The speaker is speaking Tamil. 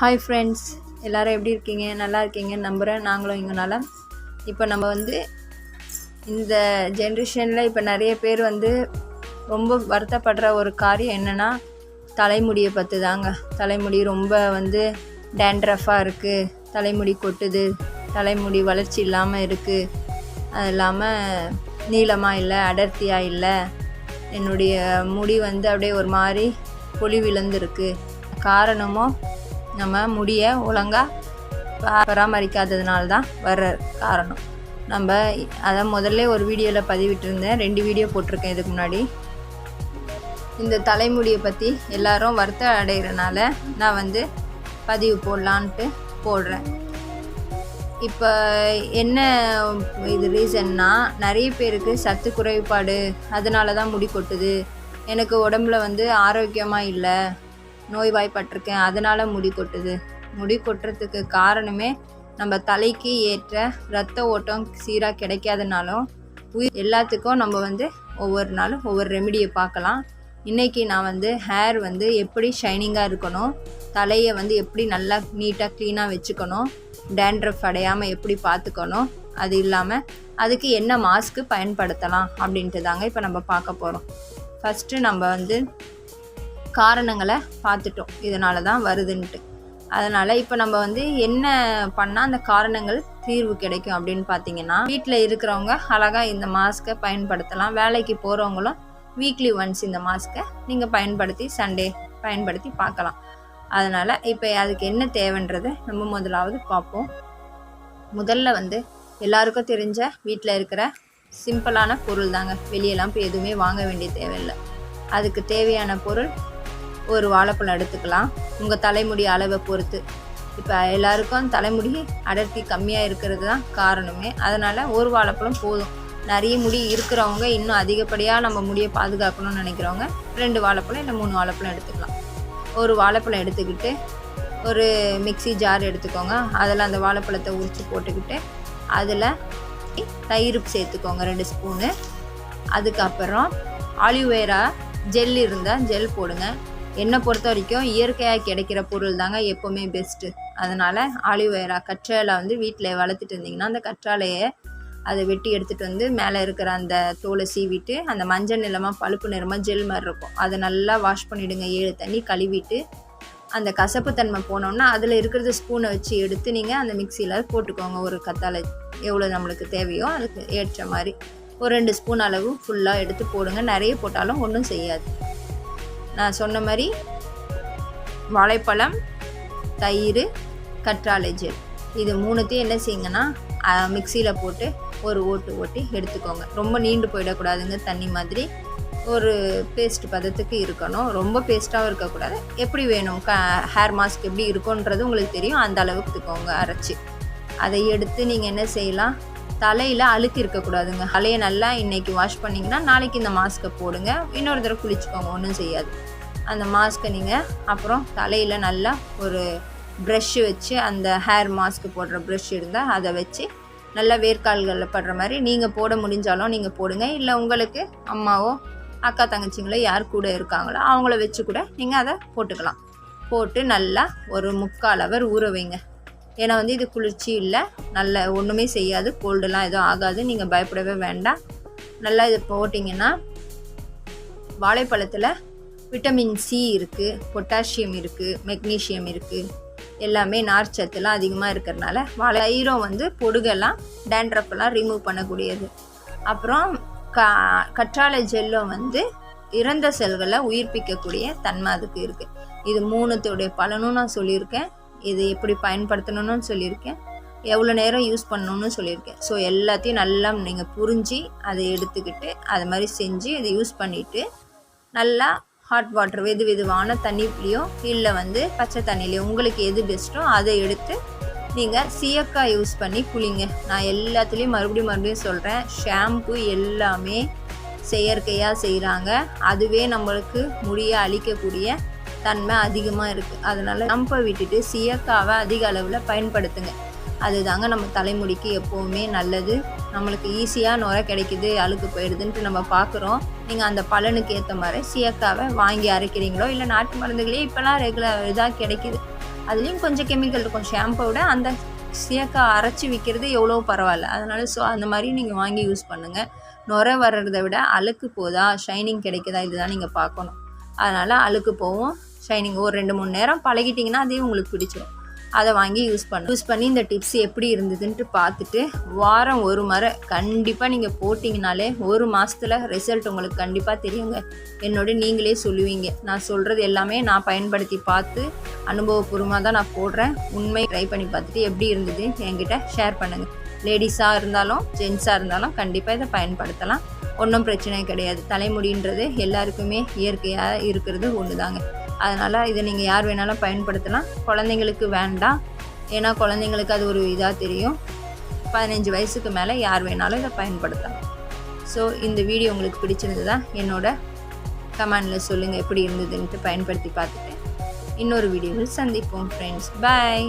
ஹாய் ஃப்ரெண்ட்ஸ் எல்லோரும் எப்படி இருக்கீங்க? நல்லா இருக்கீங்கன்னு நம்புகிறேன் நாங்களும் இங்கே நல்லா இப்போ நம்ம வந்து இந்த ஜென்ரேஷனில் இப்போ நிறைய பேர் வந்து ரொம்ப வருத்தப்படுற ஒரு காரியம் என்னென்னா தலைமுடியை பற்றி தாங்க தலைமுடி ரொம்ப வந்து டேண்ட்ரஃபாக இருக்குது தலைமுடி கொட்டுது. தலைமுடி வளர்ச்சி இல்லாமல் இருக்குது அது இல்லாமல் நீளமாக இல்லை அடர்த்தியாக இல்லை. என்னுடைய முடி வந்து அப்படியே ஒரு மாதிரி பொலி விழுந்திருக்கு. காரணமும் நம்ம முடியை ஒழுங்காக பராமரிக்காததுனால தான் வர்ற காரணம். நம்ம அதை முதல்ல ஒரு வீடியோவில் பதிவிட்டிருந்தேன். ரெண்டு வீடியோ போட்டிருக்கேன் இதுக்கு முன்னாடி. இந்த தலைமுடியை பற்றி எல்லாரும் வருத்தம் அடைகிறனால நான் வந்து பதிவு போடலான்ட்டு போடுறேன். இப்போ என்ன இது ரீசன்னா நிறைய பேருக்கு சத்து குறைபாடு அதனால தான் முடி கொட்டுது. எனக்கு உடம்புல வந்து ஆரோக்கியமாக இல்லை. நோய்வாய்ப்பட்டிருக்கேன். அதனால முடி கொட்டுது. முடி கொட்டுறதுக்கு காரணமே நம்ம தலைக்கு ஏற்ற ரத்த ஓட்டம் சீராக கிடைக்காதனாலும் உயிர் எல்லாத்துக்கும் நம்ம வந்து ஒவ்வொரு நாளும் ஒவ்வொரு ரெமிடியை பார்க்கலாம். இன்றைக்கி நான் வந்து ஹேர் வந்து எப்படி ஷைனிங்காக இருக்கணும் தலையை வந்து எப்படி நல்லா நீட்டாக க்ளீனாக வச்சுக்கணும் டேண்ட்ரஃப் அடையாமல் எப்படி பார்த்துக்கணும் அது இல்லாமல் அதுக்கு என்ன மாஸ்க்கு பயன்படுத்தலாம் அப்படின்ட்டு தாங்க இப்போ நம்ம பார்க்க போகிறோம் ஃபஸ்ட்டு நம்ம வந்து காரணங்களை பார்த்துட்டோம். இதனால தான் வருதுன்ட்டு. அதனால் இப்போ நம்ம வந்து என்ன பண்ணால் அந்த காரணங்கள் தீர்வு கிடைக்கும் அப்படின்னு பார்த்தீங்கன்னா வீட்டில் இருக்கிறவங்க அழகாக இந்த மாஸ்க்கை பயன்படுத்தலாம். வேலைக்கு போகிறவங்களும் வீக்லி ஒன்ஸ் இந்த மாஸ்க்கை நீங்கள் பயன்படுத்தி சண்டே பயன்படுத்தி பார்க்கலாம். அதனால் இப்போ அதுக்கு என்ன தேவைன்றதை நம்ம முதலாவது பார்ப்போம். முதல்ல வந்து எல்லாருக்கும் தெரிஞ்ச வீட்டில் இருக்கிற சிம்பிளான பொருள் தாங்க வெளியெல்லாம் போய் எதுவுமே வாங்க வேண்டிய தேவையில்லை. அதுக்கு தேவையான பொருள் ஒரு வாழைப்பழம் எடுத்துக்கலாம். உங்கள் தலைமுடி அளவை பொறுத்து. இப்போ எல்லாருக்கும் தலைமுடி அடர்த்தி கம்மியாக இருக்கிறது தான் காரணமே. அதனால் ஒரு வாழைப்பழம் போதும். நிறைய முடி இருக்கிறவங்க இன்னும் அதிகப்படியாக நம்ம முடியை பாதுகாக்கணும்னு நினைக்கிறவங்க ரெண்டு வாழைப்பழம் இல்லை மூணு வாழைப்பழம் எடுத்துக்கலாம். ஒரு வாழைப்பழம் எடுத்துக்கிட்டு ஒரு மிக்சி ஜார் எடுத்துக்கோங்க. அதில் அந்த வாழைப்பழத்தை உரித்து போட்டுக்கிட்டு அதில் தயிர் சேர்த்துக்கோங்க ரெண்டு ஸ்பூனு. அதுக்கப்புறம் ஆலிவேரா ஜெல் இருந்தால் ஜெல் போடுங்க. என்னை பொறுத்த வரைக்கும் இயற்கையாக கிடைக்கிற பொருள் தாங்க எப்போவுமே பெஸ்ட்டு அதனால் ஆலிவேரா கற்றாழை வந்து வீட்டில் வளர்த்துட்டு இருந்தீங்கன்னா அந்த கற்றாழையை அதை வெட்டி எடுத்துகிட்டு வந்து மேலே இருக்கிற அந்த தோலை சீவிட்டு அந்த மஞ்சள் நிலமாக பழுப்பு நிறமாக ஜெல் மாதிரி இருக்கும். அதை நல்லா வாஷ் பண்ணிவிடுங்க ஏழு தண்ணி கழுவிட்டு அந்த கசப்பு தன்மை போனோன்னா அதில் இருக்கிறது ஸ்பூனை வச்சு எடுத்து நீங்கள் அந்த மிக்சியில் போட்டுக்கோங்க. ஒரு கத்தாழை எவ்வளோ நம்மளுக்கு தேவையோ அதுக்கு ஏற்ற மாதிரி. ஒரு ரெண்டு ஸ்பூன் அளவு ஃபுல்லாக எடுத்து போடுங்க. நிறைய போட்டாலும் ஒன்றும் செய்யாது. நான் சொன்ன மாதிரி வாழைப்பழம் தயிர் கற்றாழை ஜெல். இது மூணுத்தையும் என்ன செய்யுங்கன்னா மிக்சியில் போட்டு ஒரு ஓட்டு ஓட்டி எடுத்துக்கோங்க. ரொம்ப நீண்டு போயிடக்கூடாதுங்க தண்ணி மாதிரி. ஒரு பேஸ்ட் பதத்துக்கு இருக்கணும். ரொம்ப பேஸ்ட்டாகவும் இருக்கக்கூடாது. எப்படி வேணும்? க ஹேர் மாஸ்க் எப்படி இருக்குன்றது உங்களுக்கு தெரியும். அந்த அளவுக்கு எடுத்துக்கோங்க அரைச்சி. அதை எடுத்து நீங்கள் என்ன செய்யலாம்? தலையில் அழுக்கு இருக்கக்கூடாதுங்க தலையை நல்லா இன்றைக்கி வாஷ் பண்ணிங்கன்னா நாளைக்கு இந்த மாஸ்க்கை போடுங்க. இன்னொரு தடவை குளிச்சுக்கோங்க ஒன்றும் செய்யாது. அந்த மாஸ்க்கை நீங்கள் அப்புறம் தலையில் நல்லா ஒரு ப்ரெஷ்ஷு வச்சு அந்த ஹேர் மாஸ்க்கு போடுற ப்ரெஷ் இருந்தால் அதை வச்சு நல்லா வேர்க்கால்களில் படுற மாதிரி நீங்கள் போட முடிஞ்சாலும் நீங்கள் போடுங்க. இல்லை உங்களுக்கு அம்மாவோ அக்கா தங்கச்சிங்களோ யார் கூட இருக்காங்களோ அவங்கள வச்சு கூட நீங்கள் அதை போட்டுக்கலாம். போட்டு நல்லா ஒரு முக்கால் அவர் ஊற வைங்க. ஏன்னா வந்து இது குளிர்ச்சி இல்லை. நல்ல ஒன்றுமே செய்யாது. கோல்டுலாம் எதுவும் ஆகாது. நீங்கள் பயப்படவே வேண்டாம். நல்லா இது போட்டிங்கன்னா வாழைப்பழத்தில் விட்டமின் சி இருக்குது பொட்டாசியம் இருக்குது மெக்னீஷியம் இருக்குது எல்லாமே நார்ச்சத்துலாம் அதிகமாக இருக்கிறனால வாழை ஐரோ வந்து பொடுகெல்லாம் டேண்ட்ரப்பெல்லாம் ரிமூவ் பண்ணக்கூடியது. அப்புறம் கா கற்றாழை ஜெல்லும் வந்து இறந்த செல்களை உயிர்ப்பிக்கக்கூடிய தன்மை அதுக்கு இருக்குது இது மூணுத்தோடைய பலனும் நான் சொல்லியிருக்கேன். இது எப்படி பயன்படுத்தணும்னு சொல்லியிருக்கேன். எவ்வளோ நேரம் யூஸ் பண்ணணும்னு சொல்லியிருக்கேன். ஸோ எல்லாத்தையும் நல்லா நீங்கள் புரிஞ்சு அதை எடுத்துக்கிட்டு அது மாதிரி செஞ்சு அதை யூஸ் பண்ணிவிட்டு நல்லா ஹாட் வாட்டர் வெது வெதுவான தண்ணிலையோ இல்லை வந்து பச்சை தண்ணிலையோ உங்களுக்கு எது பெஸ்ட்டோ அதை எடுத்து நீங்கள் சீயக்காய் யூஸ் பண்ணி குளிங்க நான் எல்லாத்துலேயும் மறுபடியும் மறுபடியும் சொல்கிறேன் ஷாம்பு எல்லாமே செயற்கையாக செய்கிறாங்க அதுவே நம்மளுக்கு முடியை அழிக்கக்கூடிய தன்மை அதிகமாக இருக்குது அதனால் நம்ப விட்டுட்டு சியக்காவை அதிக அளவில் பயன்படுத்துங்க. அதுதாங்க நம்ம தலைமுடிக்கு எப்போவுமே நல்லது. நம்மளுக்கு ஈஸியாக நுரை கிடைக்குது அழுக்கு போயிடுதுன்ட்டு நம்ம பார்க்குறோம் நீங்கள் அந்த பலனுக்கு ஏற்ற மாதிரி சீயக்காவை வாங்கி அரைக்கிறீங்களோ இல்லை நாட்டு மருந்துகளே இப்போலாம் ரெகுலர் இதாக கிடைக்குது. அதுலேயும் கொஞ்சம் கெமிக்கல் இருக்கும். ஷாம்பை விட அந்த சீயக்காய் அரைச்சி விற்கிறது எவ்வளோ பரவாயில்ல. அதனால் ஸோ அந்த மாதிரி நீங்கள் வாங்கி யூஸ் பண்ணுங்கள் நுரை வர்றதை விட அழுக்கு போதா? ஷைனிங் கிடைக்குதா? இதுதான் நீங்கள் பார்க்கணும். அதனால் அழுக்கு போகும் ஷைனிங் ஒரு ரெண்டு மூணு நேரம் பழகிட்டிங்கன்னா அதே உங்களுக்கு பிடிச்சிடும் அதை வாங்கி யூஸ் பண்ண. யூஸ் பண்ணி இந்த டிப்ஸ் எப்படி இருந்ததுன்ட்டு பார்த்துட்டு வாரம் ஒரு முறை கண்டிப்பாக நீங்கள் போட்டிங்கனாலே ஒரு மாதத்தில் ரிசல்ட் உங்களுக்கு கண்டிப்பாக தெரியுங்க. என்னோட நீங்களே சொல்லுவீங்க. நான் சொல்கிறது எல்லாமே நான் பயன்படுத்தி பார்த்து அனுபவபூர்வமாக தான் நான் போடுறேன். உண்மை ட்ரை பண்ணி பார்த்துட்டு எப்படி இருந்தது என்கிட்ட ஷேர் பண்ணுங்கள் லேடிஸாக இருந்தாலும் ஜென்ஸாக இருந்தாலும் கண்டிப்பாக இதை பயன்படுத்தலாம். ஒன்றும் பிரச்சனை கிடையாது. தலைமுடின்றது எல்லாருக்குமே இயற்கையாக இருக்கிறது ஒன்று தாங்க அதனால் இதை நீங்கள் யார் வேணாலும் பயன்படுத்தலாம். குழந்தைங்களுக்கு வேண்டாம் ஏன்னா குழந்தைங்களுக்கு அது ஒரு இதாக தெரியும். பதினஞ்சு வயசுக்கு மேலே யார் வேணாலும் இதை பயன்படுத்தலாம். ஸோ இந்த வீடியோ உங்களுக்கு பிடிச்சிருந்ததா என்னோட கமெண்டில் சொல்லுங்கள் எப்படி இருந்ததுன்ட்டு பயன்படுத்தி பார்த்துட்டு. இன்னொரு வீடியோவில் சந்திப்போம் ஃப்ரெண்ட்ஸ் பாய்